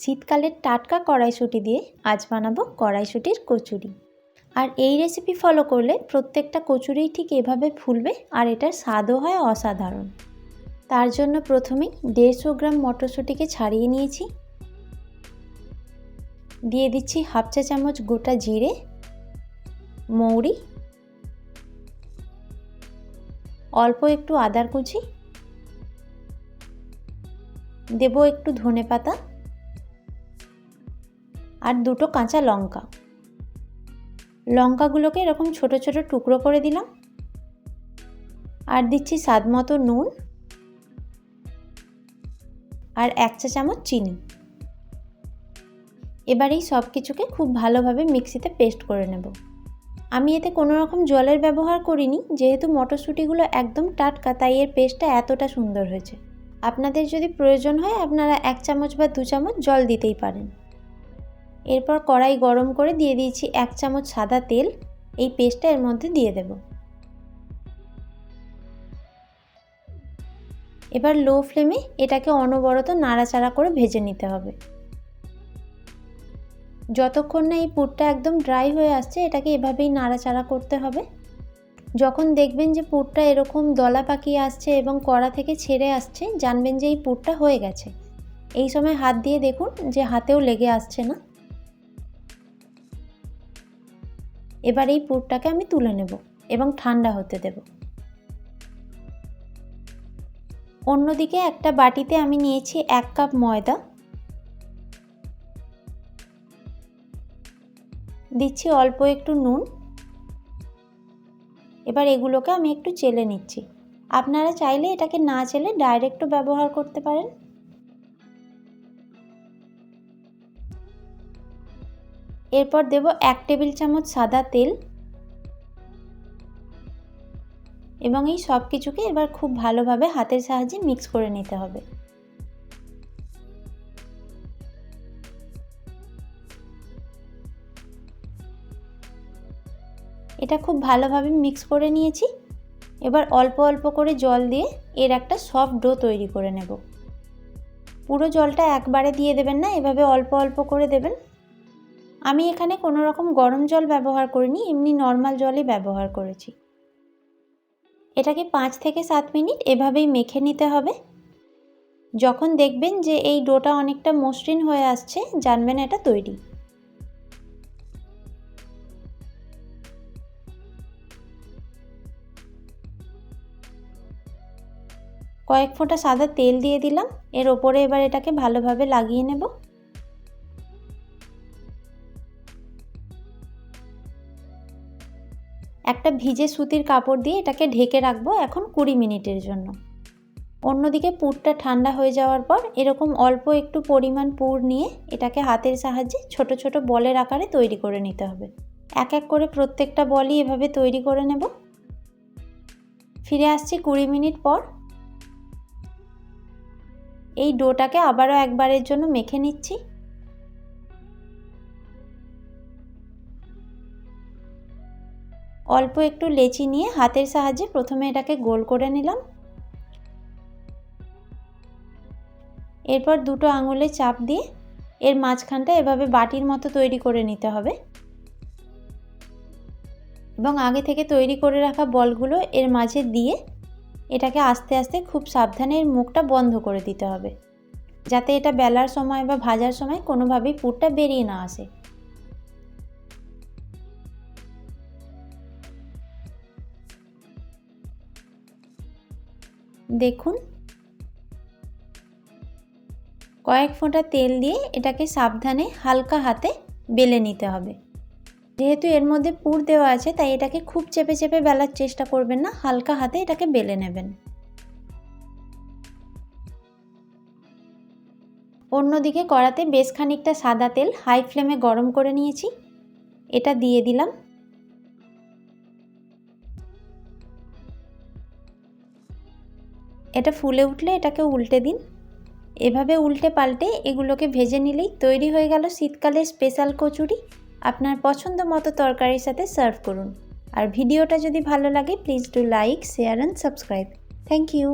শীতকালের টাটকা কড়াইশুঁটি দিয়ে আজ বানাবো কড়াইশুঁটির কচুরি। আর এই রেসিপি ফলো করলে প্রত্যেকটা কচুরিই ঠিক এভাবে ফুলবে আর এটার স্বাদও হয় অসাধারণ। তার জন্য প্রথমেই দেড়শো গ্রাম মটরশুঁটিকে ছাড়িয়ে নিয়েছি। দিয়ে দিচ্ছি হাফ চা চামচ গোটা জিরে, মৌরি, অল্প একটু আদার কুচি, দেব একটু ধনে পাতা আর দুটো কাঁচা লঙ্কা। লঙ্কাগুলোকে এরকম ছোট ছোট টুকরো করে দিলাম। আর দিচ্ছি স্বাদ মতো নুন আর এক চা চামচ চিনি। এবার এই সব কিছুকে খুব ভালোভাবে মিক্সিতে পেস্ট করে নেব। আমি এতে কোনো রকম জলের ব্যবহার করিনি, যেহেতু মটরশুঁটিগুলো একদম টাটকা, তাই এর পেস্টটা এতটা সুন্দর হয়েছে। আপনাদের যদি প্রয়োজন হয়, আপনারা এক চামচ বা দু চামচ জল দিতেই পারেন। এরপর কড়াই গরম করে দিয়ে দিয়েছি এক চামচ সাদা তেল। এই পেস্টটা এর মধ্যে দিয়ে দেব। এবার লো ফ্লেমে এটাকে অনবরত নাড়াচাড়া করে ভেজে নিতে হবে। যতক্ষণ না এই পুরটা একদম ড্রাই হয়ে আসছে, এটাকে এভাবেই নাড়াচাড়া করতে হবে। যখন দেখবেন যে পুরটা এরকম দলা পাকিয়ে আসছে এবং কড়া থেকে ছেড়ে আসছে, জানবেন যে এই পুরটা হয়ে গেছে। এই সময় হাত দিয়ে দেখুন যে হাতেও লেগে আসছে না। এবার এই পুরটাকে আমি তুলে নেব এবং ঠান্ডা হতে দেব। অন্যদিকে একটা বাটিতে আমি নিয়েছি এক কাপ ময়দা। দিচ্ছি অল্প একটু নুন। এবার এগুলোকে আমি একটু চেলে নিচ্ছি। আপনারা চাইলে এটাকে না চেলে ডাইরেক্টও ব্যবহার করতে পারেন। এরপর দেব এক টেবিল চামচ সাদা তেল এবং এই সব কিছুকে এবার খুব ভালোভাবে হাতের সাহায্যে মিক্স করে নিতে হবে। এটা খুব ভালোভাবে মিক্স করে নিয়েছি। এবার অল্প অল্প করে জল দিয়ে এর একটা সফট ডো তৈরি করে নেব। পুরো জলটা একবারে দিয়ে দেবেন না, এভাবে অল্প অল্প করে দেবেন। আমি এখানে কোনো রকম গরম জল ব্যবহার করিনি, এমনি নর্মাল জলই ব্যবহার করেছি। এটাকে পাঁচ থেকে সাত মিনিট? এভাবেই মেখে নিতে হবে। যখন দেখবেন যে এই ডোটা অনেকটা মসৃণ হয়ে আসছে, জানবেন এটা তৈরি। কয়েক ফোঁটা সাদা তেল দিয়ে দিলাম। এর ওপরে এবার এটাকে ভালোভাবে লাগিয়ে নেব। একটা ভিজে সুতির কাপড় দিয়ে এটাকে ঢেকে রাখব এখন কুড়ি মিনিটের জন্য। অন্যদিকে পুরটা ঠান্ডা হয়ে যাওয়ার পর এরকম অল্প একটু পরিমাণ পুর নিয়ে এটাকে হাতের সাহায্যে ছোট ছোট বলের আকারে তৈরি করে নিতে হবে। এক এক করে প্রত্যেকটা বলই এভাবে তৈরি করে নেব। ফিরে আসছি কুড়ি মিনিট পর। এই ডোটাকে আবারও একবারের জন্য মেখে নিচ্ছি। অল্প একটু লেচি নিয়ে হাতের সাহায্যে প্রথমে এটাকে গোল করে নিলাম। এরপর দুটো আঙুলে চাপ দিয়ে এর মাঝখানটা এভাবে বাটির মতো তৈরি করে নিতে হবে। এবং আগে থেকে তৈরি করে রাখা বলগুলো এর মাঝে দিয়ে এটাকে আস্তে আস্তে খুব সাবধানে এর মুখটা বন্ধ করে দিতে হবে। যাতে এটা বেলার সময় বা ভাজার সময় কোনোভাবেই পুরটা বেরিয়ে না আসে। দেখুন। কয়েক ফোঁটা তেল দিয়ে এটাকে সাবধানে হালকা হাতে বেলে নিতে হবে। যেহেতু এর মধ্যে পুর দেওয়া আছে, তাই এটাকে খুব চেপে চেপে বেলার চেষ্টা করবেন না, হালকা হাতে এটাকে বেলে নেবেন। অন্যদিকে কড়াতে বেশ খানিকটা সাদা তেল হাই ফ্লেমে গরম করে নিয়েছি। এটা দিয়ে দিলাম। এটা ফুলে উঠলে এটাকে উল্টে দিন। এভাবে উল্টে পাল্টে এগুলোকে ভেজে নিলেই তৈরি হয়ে গেল শীতকালের স্পেশাল কচুরি। আপনার পছন্দ মতো তরকারির সাথে সার্ভ করুন। আর ভিডিওটা যদি ভালো লাগে please do like share and subscribe thank you